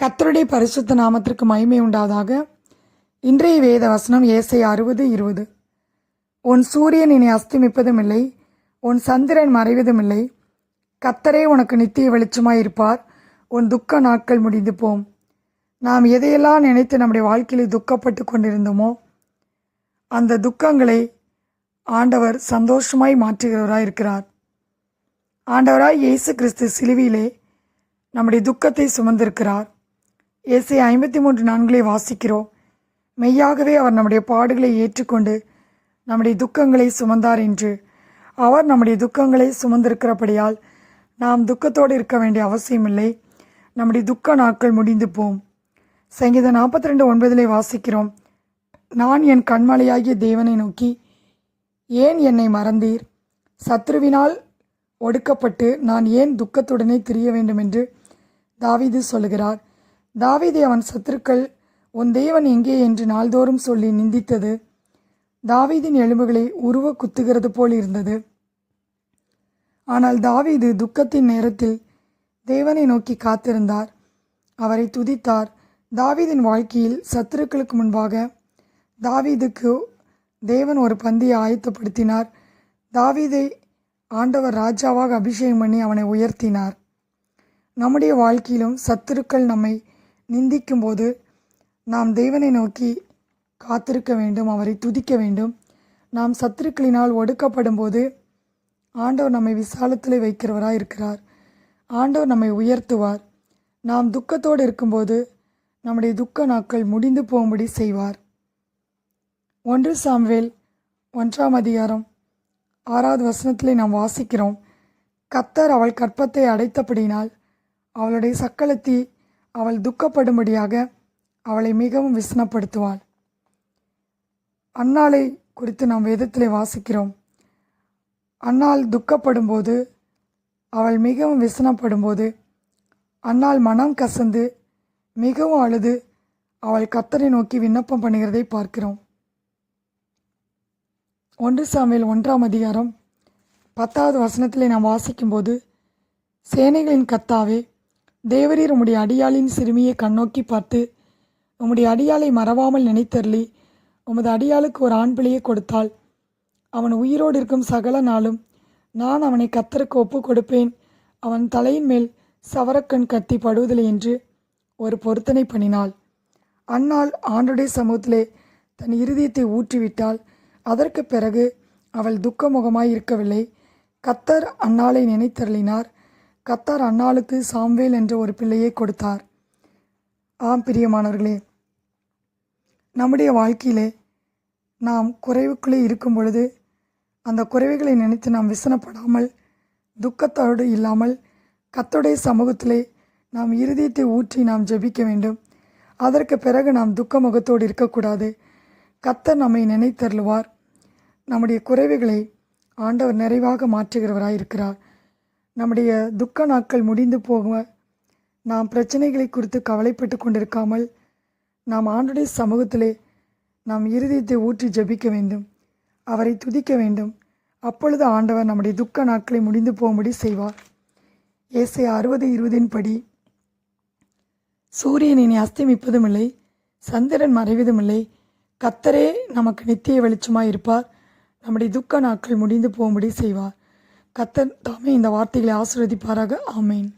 கத்தருடைய பரிசுத்த நாமத்திற்கு மகிமை உண்டாவதாக. இன்றைய வேத வசனம் ஏசை அறுபது இருபது. உன் சூரியன் இனி அஸ்தமிப்பதும் இல்லை உன் சந்திரன் மறைவதும் இல்லை கத்தரே உனக்கு நித்திய வெளிச்சமாய் இருப்பார். உன் துக்க நாட்கள் முடிந்து போம் நாம் எதையெல்லாம் நினைத்து நம்முடைய வாழ்க்கையில் துக்கப்பட்டு கொண்டிருந்தோமோ அந்த துக்கங்களை ஆண்டவர் சந்தோஷமாய் மாற்றுகிறவராய் இருக்கிறார். ஆண்டவராய் இயேசு கிறிஸ்து சிலுவிலே நம்முடைய துக்கத்தை சுமந்திருக்கிறார். இயேசை ஐம்பத்தி மூன்று நான்களை வாசிக்கிறோம். மெய்யாகவே அவர் நம்முடைய பாடுகளை ஏற்றுக்கொண்டு நம்முடைய துக்கங்களை சுமந்தார் என்று. அவர் நம்முடைய துக்கங்களை சுமந்திருக்கிறபடியால் நாம் துக்கத்தோடு இருக்க வேண்டிய அவசியமில்லை. நம்முடைய துக்க நாட்கள் முடிந்து போம். சங்கீதம் நாற்பத்தி ரெண்டு ஒன்பதிலே வாசிக்கிறோம். நான் என் கண்மலையாகிய தேவனை நோக்கி ஏன் என்னை மறந்தீர்? சத்ருவினால் ஒடுக்கப்பட்டு நான் ஏன் துக்கத்துடனே திரிய வேண்டும் என்று தாவிது சொல்லுகிறார். தாவீதை அவன் சத்துருக்கள் உன் தேவன் எங்கே? என்று நாள்தோறும் சொல்லி நிந்தித்தது. தாவீதின் எலும்புகளை உருவ குத்துகிறது போல் இருந்தது. ஆனால் தாவீது துக்கத்தின் நேரத்தில் தேவனை நோக்கி காத்திருந்தார். அவரை துதித்தார். தாவீதின் வாழ்க்கையில் சத்துருக்களுக்கு முன்பாக தாவீதுக்கு தேவன் ஒரு பந்தியை ஆயத்தப்படுத்தினார். தாவீதை ஆண்டவர் ராஜாவாக அபிஷேகம் பண்ணி அவனை உயர்த்தினார். நம்முடைய வாழ்க்கையிலும் சத்துருக்கள் நம்மை நிந்திக்கும்போது நாம் தேவனை நோக்கி காத்திருக்க வேண்டும் அவரை துதிக்க வேண்டும். நாம் சத்துருக்களினால் ஒடுக்கப்படும் போது ஆண்டவர் நம்மை விசாலத்தில் வைக்கிறவராக இருக்கிறார் ஆண்டவர் நம்மை உயர்த்துவார். நாம் துக்கத்தோடு இருக்கும்போது நம்முடைய துக்க நாட்கள் முடிந்து போகும்படி செய்வார். ஒன்று சாம்வேல் ஒன்றாம் அதிகாரம் ஆறாவது வசனத்திலே நாம் வாசிக்கிறோம். கத்தர் அவள் கற்பத்தை அடைத்தபடினால் அவளுடைய சக்களத்தி அவள் துக்கப்படும்படியாக அவளை மிகவும் விசனப்படுத்துவாள். அன்னாளை குறித்து நாம் வேதத்திலே வாசிக்கிறோம். அன்னாள் துக்கப்படும்போது அவள் மிகவும் விசனப்படும்போது அன்னாள் மனம் கசந்து மிகவும் அழுது அவள் கத்தரை நோக்கி விண்ணப்பம் பண்ணுகிறதை பார்க்கிறோம். ஒன்று சாமியில் ஒன்றாம் அதிகாரம் பத்தாவது வசனத்திலே நாம் வாசிக்கும்போது சேனைகளின் கத்தாவே தேவரீர் உம்முடைய அடியாளின் சிறுமியை கண்ணோக்கி பார்த்து உம்முடைய அடியாளை மறவாமல் நினைத்தருளி. உமது அடியாளுக்கு ஒரு ஆண் பிள்ளையை கொடுத்தாள். அவன் உயிரோடு இருக்கும் சகல நாளும் நான் அவனை கத்தருக்கு ஒப்பு கொடுப்பேன். அவன் தலையின் மேல் சவரக்கண் கத்தி படுவதில்லை என்று ஒரு பொருத்தனை பண்ணினாள். அன்னாள் ஆண்டுடைய சமூகத்திலே தன் இருதயத்தை ஊற்றிவிட்டால் அதற்கு பிறகு அவள் துக்கமுகமாய் இருக்கவில்லை கத்தர் அன்னாளை நினைத்தருளினார். கத்தார் அன்னாளுக்கு சாம்வேல் என்ற ஒரு பிள்ளையை கொடுத்தார். ஆம் பிரியமானவர்களே நம்முடைய வாழ்க்கையிலே நாம் குறைவுக்குள்ளே இருக்கும் பொழுது அந்த குறைவுகளை நினைத்து நாம் விசனப்படாமல் துக்கத்தோடு இல்லாமல் கத்தோடைய சமூகத்திலே நாம் இருதயத்தை ஊற்றி நாம் ஜெபிக்க வேண்டும். அதற்கு பிறகு நாம் துக்க முகத்தோடு இருக்கக்கூடாது. கத்தர் நம்மை நினைத்தருளுவார். நம்முடைய குறைவுகளை ஆண்டவர் நிறைவாக மாற்றுகிறவராக இருக்கிறார் நம்முடைய துக்க நாட்கள் முடிந்து போக நாம் பிரச்சனைகளை குறித்து கவலைப்பட்டு கொண்டிருக்காமல் நாம் ஆண்டுடைய சமூகத்திலே நாம் இருதயத்தை ஊற்றி ஜெபிக்க வேண்டும். அவரை துதிக்க வேண்டும். அப்பொழுது ஆண்டவர் நம்முடைய துக்க நாட்களை முடிந்து போகும்படி செய்வார். ஏசை அறுபது இருபதின் படி சூரியன் இனி அஸ்தமிப்பதும் இல்லை சந்திரன் மறைவதும் இல்லை கத்தரே நமக்கு நித்திய வெளிச்சமாக இருப்பார். நம்முடைய துக்க நாட்கள் முடிந்து போகும்படி செய்வார். கத்தன் தாமே இந்த வார்த்தைகளை ஆசிர்வதிப்பாராக. ஆமேன்.